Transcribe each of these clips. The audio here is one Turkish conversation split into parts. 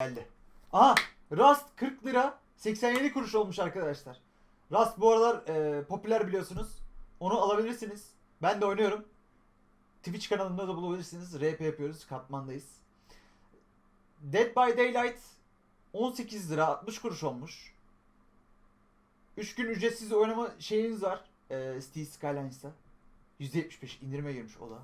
Geldi. Aha Rust 40 lira 87 kuruş olmuş arkadaşlar. Rust bu aralar e, popüler biliyorsunuz. Onu alabilirsiniz. Ben de oynuyorum. Twitch kanalımda da bulabilirsiniz. RP yapıyoruz. Katmandayız. Dead by Daylight 18 lira 60 kuruş olmuş. 3 gün ücretsiz oynama şeyiniz var. E, Steel Skylines'ta. %75 indirime girmiş o da.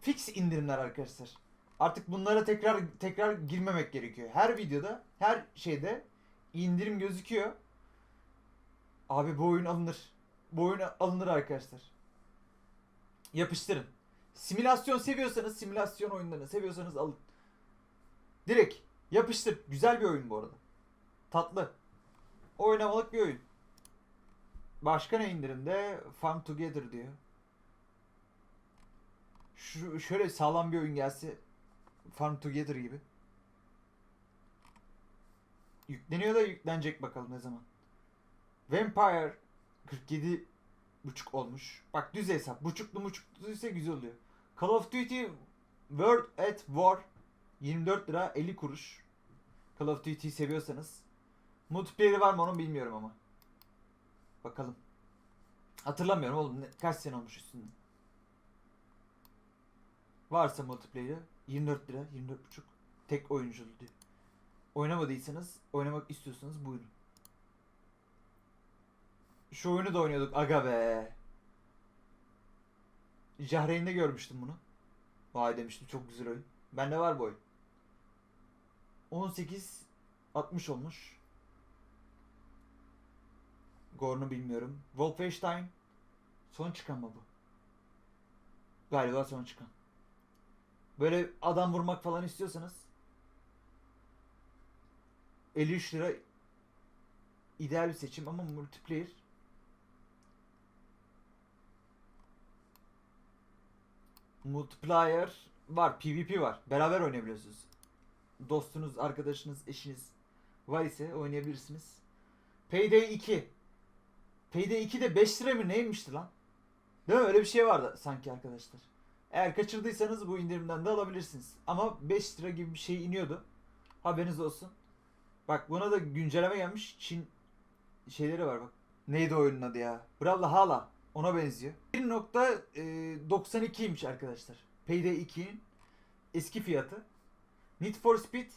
Fix indirimler arkadaşlar. Artık bunlara tekrar tekrar girmemek gerekiyor. Her videoda, her şeyde indirim gözüküyor. Abi bu oyun alınır. Bu oyun alınır arkadaşlar. Yapıştırın. Simülasyon seviyorsanız, simülasyon oyunlarını seviyorsanız alın. Direkt yapıştır. Güzel bir oyun bu arada. Tatlı. Oynamalık bir oyun. Başka ne indirimde? Farm Together diyor. Şu şöyle sağlam bir oyun gelse Farm Together gibi. Yükleniyor da yüklenecek bakalım ne zaman. Vampire 47 buçuk olmuş. Bak düz hesap. Buçuklu buçuklu ise güzel oluyor. Call of Duty World at War 24 lira 50 kuruş. Call of Duty'yi seviyorsanız. Multiplayer'i var mı onu bilmiyorum ama. Bakalım. Hatırlamıyorum oğlum. Ne- Kaç sene olmuş üstünde. Varsa multiplayer'i 24 lira 24 buçuk. Tek oyunculu diyor. Oynamadıysanız, oynamak istiyorsanız buyurun. Şu oyunu da oynuyorduk aga be. Jahreyn'de görmüştüm bunu. Vay demiştim çok güzel oyun. Bende var bu oyun. 18 60 olmuş. Gorn'u bilmiyorum. Wolfenstein son çıkan mı bu? Galiba son çıkan. Böyle adam vurmak falan istiyorsanız 53 lira ideal bir seçim ama multiplayer multiplayer var, PvP var. Beraber oynayabiliyorsunuz. Dostunuz, arkadaşınız, eşiniz var ise oynayabilirsiniz. Payday 2. Payday 2 de 5 lira mı neymişti lan? Değil mi? Öyle bir şey vardı sanki arkadaşlar. Eğer kaçırdıysanız bu indirimden de alabilirsiniz. Ama 5 lira gibi bir şey iniyordu. Haberiniz olsun. Bak buna da güncelleme gelmiş. Çin şeyleri var bak. Neydi oyunun adı ya? Brawlhalla hala ona benziyor. 1.92'ymiş arkadaşlar. Payday 2'nin eski fiyatı. Need for Speed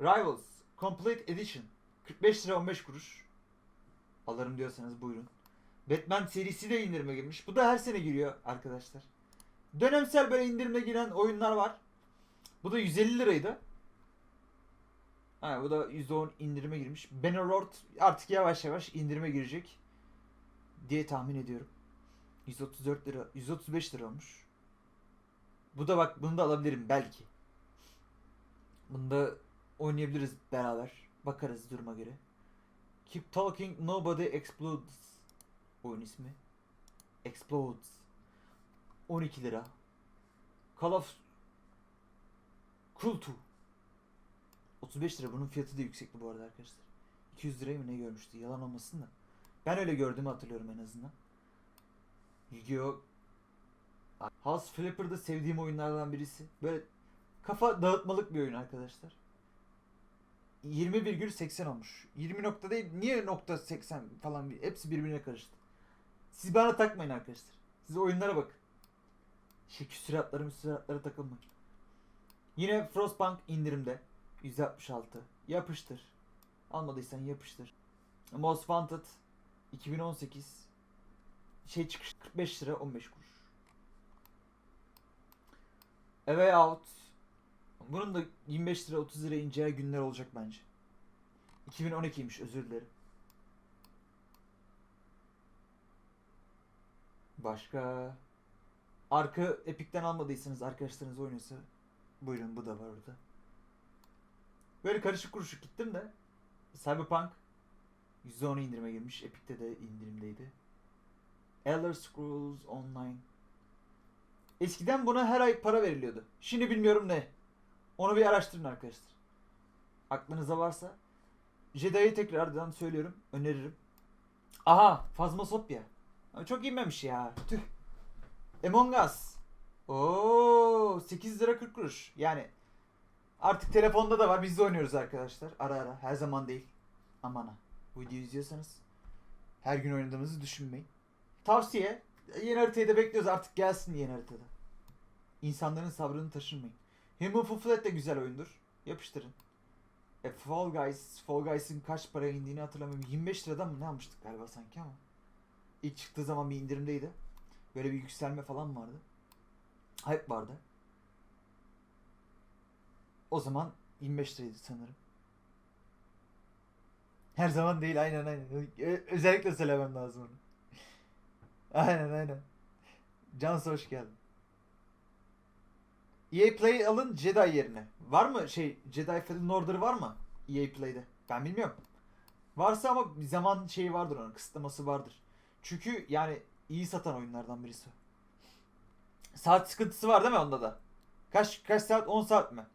Rivals Complete Edition 45 lira 15 kuruş. Alırım diyorsanız buyurun. Batman serisi de indirime girmiş. Bu da her sene giriyor arkadaşlar. Dönemsel böyle indirimde giren oyunlar var. Bu da 150 liraydı. Ha, bu da %10 indirime girmiş. Bannerlord artık yavaş yavaş indirime girecek diye tahmin ediyorum. 134 lira, 135 lira olmuş. Bu da bak bunu da alabilirim belki. Bunu da oynayabiliriz beraber. Bakarız duruma göre. Keep Talking Nobody Explodes. Oyun ismi. Explodes. 12 lira. Call of Cthulhu. 35 lira. Bunun fiyatı da yüksekti bu arada arkadaşlar. 200 lirayı mı ne görmüştü? Yalan olmasın da. Ben öyle gördüğümü hatırlıyorum en azından. Yu-Gi-Oh! House Flipper da sevdiğim oyunlardan birisi. Böyle kafa dağıtmalık bir oyun arkadaşlar. 20,80 olmuş. 20 nokta değil. Niye nokta 80 falan hepsi birbirine karıştı. Siz bana takmayın arkadaşlar. Siz oyunlara bakın. Şey küsuratları müsuratlara takılmayın. Yine Frostpunk indirimde. 166. Yapıştır. Almadıysan yapıştır. Most Wanted 2018 şey çıkış 45 lira 15 kuruş. A Way Out bunun da 25 lira 30 lira ineceği günler olacak bence. 2012'ymiş özür dilerim. Başka Arka Epic'ten almadıysanız arkadaşlarınız oynuyorsa buyurun bu da var orada. Böyle karışık kuruşuk gittim de Cyberpunk %10 indirime girmiş. Epic'te de indirimdeydi. Elder Scrolls Online. Eskiden buna her ay para veriliyordu. Şimdi bilmiyorum ne. Onu bir araştırın arkadaşlar. Aklınıza varsa. Jedi'yi tekrardan söylüyorum. Öneririm. Aha. Ama çok inmemiş ya. Tüh. Among Us. Oo 8 lira 40 kuruş. Yani Artık telefonda da var. Biz de oynuyoruz arkadaşlar. Ara ara. Her zaman değil. Aman ha. Bu videoyu izliyorsanız her gün oynadığımızı düşünmeyin. Tavsiye. Yeni haritayı da bekliyoruz. Artık gelsin yeni haritada. İnsanların sabrını taşırmayın. Human Fall Flat de güzel oyundur. Yapıştırın. E, Fall Guys, Fall Guys'ın kaç paraya indiğini hatırlamıyorum. 25 liradan mı ne almıştık galiba sanki ama. İlk çıktığı zaman bir indirimdeydi. Böyle bir yükselme falan vardı. Hype vardı. O zaman 25 liraydı sanırım. Her zaman değil aynen aynen. Özellikle söylemem lazım onu. Aynen aynen. Cansu hoş geldin. EA Play alın Jedi yerine. Var mı şey Jedi Fallen Order var mı EA Play'de? Ben bilmiyorum. Varsa ama bir zaman şeyi vardır onun kısıtlaması vardır. Çünkü yani iyi satan oyunlardan birisi. Saat sıkıntısı var değil mi onda da? Kaç kaç saat? 10 saat mi?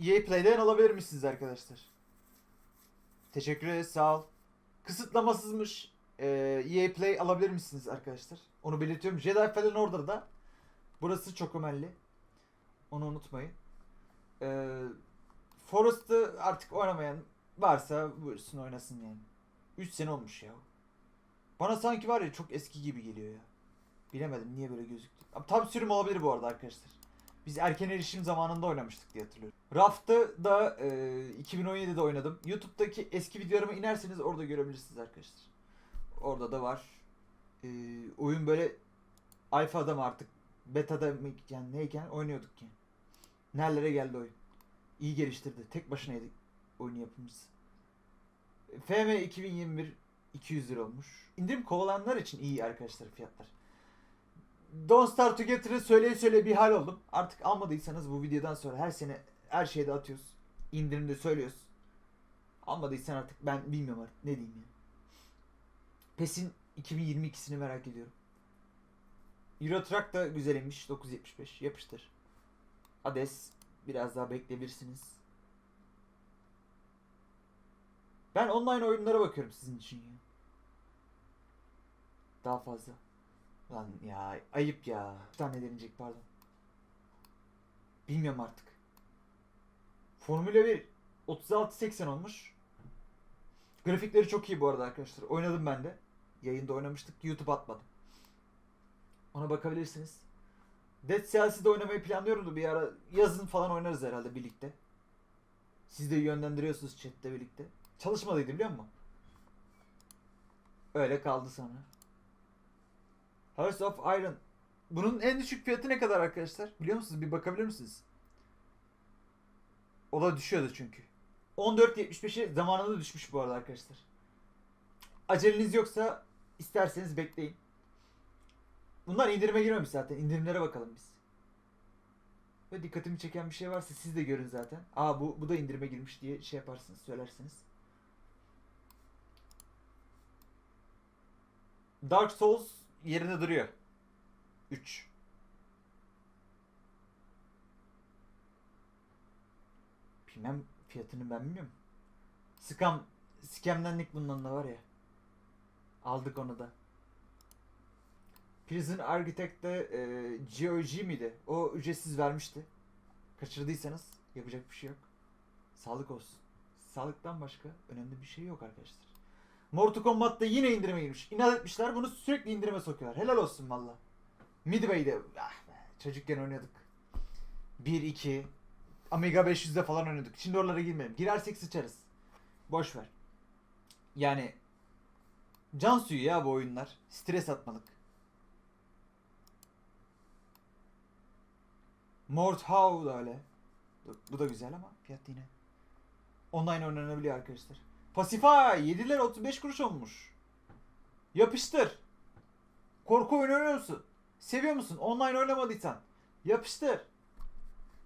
EA Play'den alabilir misiniz arkadaşlar? Teşekkür ederiz sağ ol. Kısıtlamasızmış. Ee, EA Play alabilir misiniz arkadaşlar? Onu belirtiyorum. Jedi Fallen Order'da burası çok önemli. Onu unutmayın. Ee, Forest'ı artık oynamayan varsa buyursun oynasın yani. 3 sene olmuş ya. Bana sanki var ya çok eski gibi geliyor ya. Bilemedim niye böyle gözüktü. Tam sürüm olabilir bu arada arkadaşlar. Biz erken erişim zamanında oynamıştık diye hatırlıyorum. Raft'ı da e, 2017'de oynadım. YouTube'daki eski videolarıma inerseniz orada görebilirsiniz arkadaşlar. Orada da var. E, oyun böyle alfa'da mı artık beta'da mı yani neyken oynuyorduk ki. Nerelere geldi oyun. İyi geliştirdi. Tek başınaydı oyun yapımcısı. FM 2021 200 lira olmuş. İndirim kovalananlar için iyi arkadaşlar fiyatlar. Don't Start Together'ı söyleye söyleye bir hal oldum. Artık almadıysanız bu videodan sonra her sene her şeyde atıyoruz. İndirimde söylüyoruz. Almadıysan artık ben bilmiyorum artık ne diyeyim ya. PES'in 2022'sini merak ediyorum. Euro Truck da güzelmiş 975 yapıştır. Hades biraz daha bekleyebilirsiniz. Ben online oyunlara bakıyorum sizin için ya. Daha fazla. Lan ya ayıp ya. Bir tane deneyecek pardon. Bilmiyorum artık. Formula 1 36-80 olmuş. Grafikleri çok iyi bu arada arkadaşlar. Oynadım ben de. Yayında oynamıştık. YouTube atmadım. Ona bakabilirsiniz. Dead Cells'i oynamayı planlıyorum da bir ara yazın falan oynarız herhalde birlikte. Siz de yönlendiriyorsunuz chatte birlikte. Çalışmadıydı biliyor musun? Öyle kaldı sonra. House of Iron. Bunun en düşük fiyatı ne kadar arkadaşlar? Biliyor musunuz? Bir bakabilir misiniz? O da düşüyordu çünkü. 14.75'e zamanında düşmüş bu arada arkadaşlar. Aceleniz yoksa isterseniz bekleyin. Bunlar indirime girmemiş zaten. İndirimlere bakalım biz. Ve dikkatimi çeken bir şey varsa siz de görün zaten. Aa bu, bu da indirime girmiş diye şey yaparsınız, söylersiniz. Dark Souls yerinde duruyor. 3. Bilmem fiyatını ben bilmiyorum. Scam, scamlendik bundan da var ya. Aldık onu da. Prison Architect'te e, GOG miydi? O ücretsiz vermişti. Kaçırdıysanız yapacak bir şey yok. Sağlık olsun. Sağlıktan başka önemli bir şey yok arkadaşlar. Mortal Kombat'ta yine indirime girmiş. İnat etmişler bunu sürekli indirime sokuyorlar. Helal olsun valla. Midway'de ah be, çocukken oynuyorduk. 1-2 Amiga 500'de falan oynuyorduk. Şimdi oralara girmeyelim. Girersek sıçarız. Boş ver. Yani can suyu ya bu oyunlar. Stres atmalık. Mordhau da öyle. Bu da güzel ama fiyat yine. Online oynanabiliyor arkadaşlar. Pacify 7 lira 35 kuruş olmuş. Yapıştır. Korku oyunu oynuyor musun? Seviyor musun? Online oynamadıysan. Yapıştır.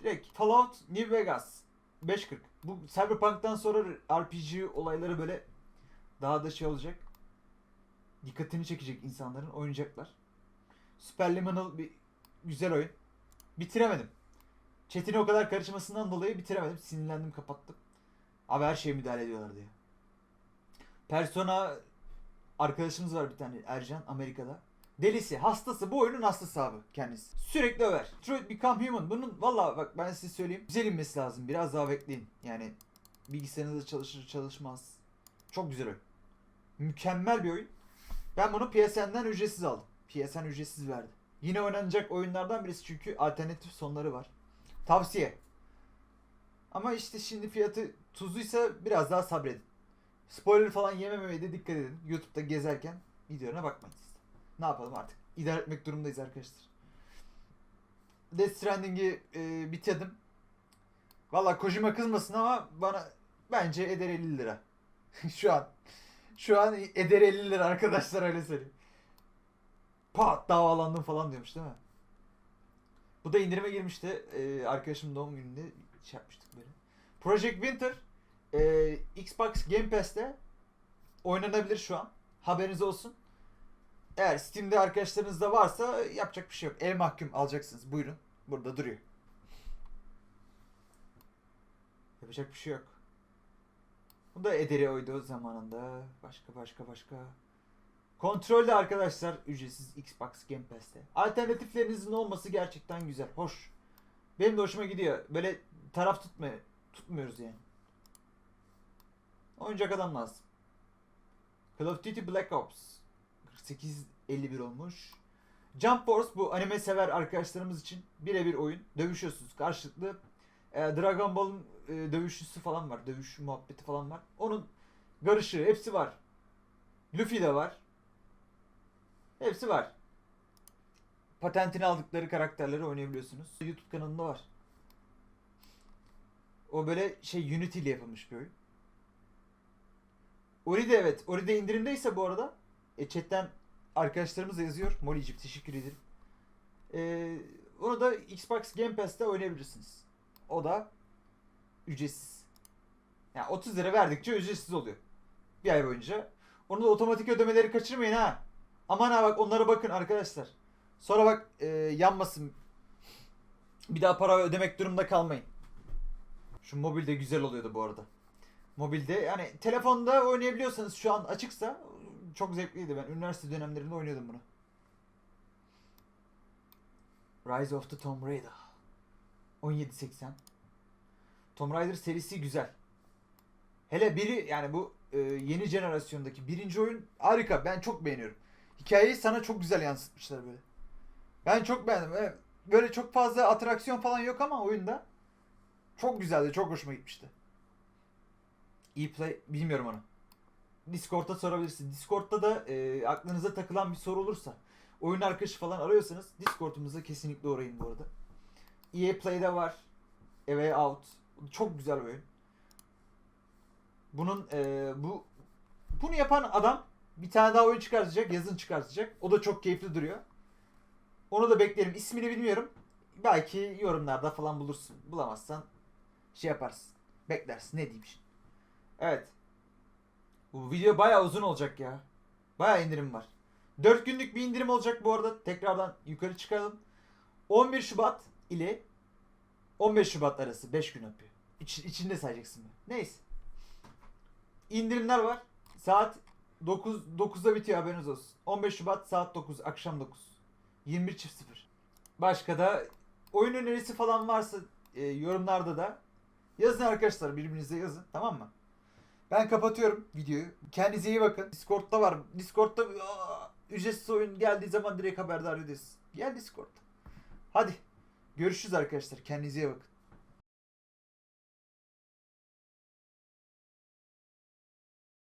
Direkt Fallout New Vegas 5.40. Bu Cyberpunk'tan sonra RPG olayları böyle daha da şey olacak. Dikkatini çekecek insanların oynayacaklar. Superliminal bir güzel oyun. Bitiremedim. Chat'ine o kadar karışmasından dolayı bitiremedim. Sinirlendim kapattım. Abi her şeye müdahale ediyorlar diye. Persona arkadaşımız var bir tane Ercan Amerika'da. Delisi, hastası. Bu oyunun hastası abi kendisi. Sürekli över. Detroit Become Human. Bunun valla bak ben size söyleyeyim. Güzel inmesi lazım. Biraz daha bekleyin. Yani bilgisayarınızda çalışır çalışmaz. Çok güzel oyun. Mükemmel bir oyun. Ben bunu PSN'den ücretsiz aldım. PSN ücretsiz verdi. Yine oynanacak oyunlardan birisi çünkü alternatif sonları var. Tavsiye. Ama işte şimdi fiyatı tuzluysa biraz daha sabredin. Spoiler falan yememeye de dikkat edin. YouTube'da gezerken videolarına bakmayın. Ne yapalım artık. İdare etmek durumundayız arkadaşlar. Death Stranding'i e, bitirdim. Valla Kojima kızmasın ama bana bence eder 50 lira. Şu an. Şu an eder 50 lira arkadaşlar öyle söyleyeyim. Pat davalandım falan diyormuş değil mi? Bu da indirime girmişti. Ee, arkadaşımın doğum gününde şey yapmıştık böyle. Project Winter e, Xbox Game Pass'te oynanabilir şu an. Haberiniz olsun. Eğer Steam'de arkadaşlarınız da varsa yapacak bir şey yok. El mahkum alacaksınız. Buyurun. Burada duruyor. Yapacak bir şey yok. Bu da Ederi oydu zamanında. Başka başka başka. Kontrolde arkadaşlar ücretsiz Xbox Game Pass'te. Alternatiflerinizin olması gerçekten güzel. Hoş. Benim de hoşuma gidiyor. Böyle taraf tutma, tutmuyoruz yani. Oyuncak adam lazım. Call of Duty Black Ops 4851 olmuş. Jump Force bu anime sever arkadaşlarımız için birebir oyun. Dövüşüyorsunuz karşılıklı. Ee, Dragon Ball'un e, dövüşçüsü falan var. Dövüş muhabbeti falan var. Onun garışı hepsi var. Luffy de var. Hepsi var. Patentini aldıkları karakterleri oynayabiliyorsunuz. YouTube kanalında var. O böyle şey Unity ile yapılmış bir oyun. Ori de evet. Ori de indirimdeyse bu arada. E, chatten arkadaşlarımız da yazıyor. Molly'cim teşekkür ederim. E, onu da Xbox Game Pass'te oynayabilirsiniz. O da ücretsiz. Yani 30 lira verdikçe ücretsiz oluyor. Bir ay boyunca. Onu da otomatik ödemeleri kaçırmayın ha. Aman ha bak onlara bakın arkadaşlar. Sonra bak e, yanmasın. Bir daha para ödemek durumunda kalmayın. Şu mobilde güzel oluyordu bu arada. Mobilde yani telefonda oynayabiliyorsanız şu an açıksa çok zevkliydi. Ben üniversite dönemlerinde oynuyordum bunu. Rise of the Tomb Raider. 1780. Tomb Raider serisi güzel. Hele biri yani bu e, yeni jenerasyondaki birinci oyun harika. Ben çok beğeniyorum. Hikayeyi sana çok güzel yansıtmışlar böyle. Ben çok beğendim. Evet, Böyle çok fazla atraksiyon falan yok ama oyunda çok güzeldi. Çok hoşuma gitmişti. E-Play bilmiyorum onu. Discord'da sorabilirsin. Discord'da da e, aklınıza takılan bir soru olursa oyun arkadaşı falan arıyorsanız Discord'umuza kesinlikle uğrayın bu arada. EA Play'de var. A Way Out. Çok güzel oyun. Bunun e, bu bunu yapan adam bir tane daha oyun çıkartacak, yazın çıkartacak. O da çok keyifli duruyor. Onu da beklerim. İsmini bilmiyorum. Belki yorumlarda falan bulursun. Bulamazsan şey yaparsın. Beklersin. Ne diyeyim şimdi. Evet. Bu video bayağı uzun olacak ya. Bayağı indirim var. 4 günlük bir indirim olacak bu arada. Tekrardan yukarı çıkalım. 11 Şubat ile 15 Şubat arası 5 gün yapıyor. İç, içinde sayacaksın. bunu. Neyse. İndirimler var. Saat 9 9'da bitiyor haberiniz olsun. 15 Şubat saat 9 akşam 9. 21.00. Başka da oyun önerisi falan varsa e, yorumlarda da yazın arkadaşlar birbirinize yazın tamam mı? Ben kapatıyorum videoyu. Kendinize iyi bakın. Discord'da var. Discord'da ücretsiz oyun geldiği zaman direkt haberdar ederiz. Gel Discord'da. Hadi. Görüşürüz arkadaşlar. Kendinize iyi bakın.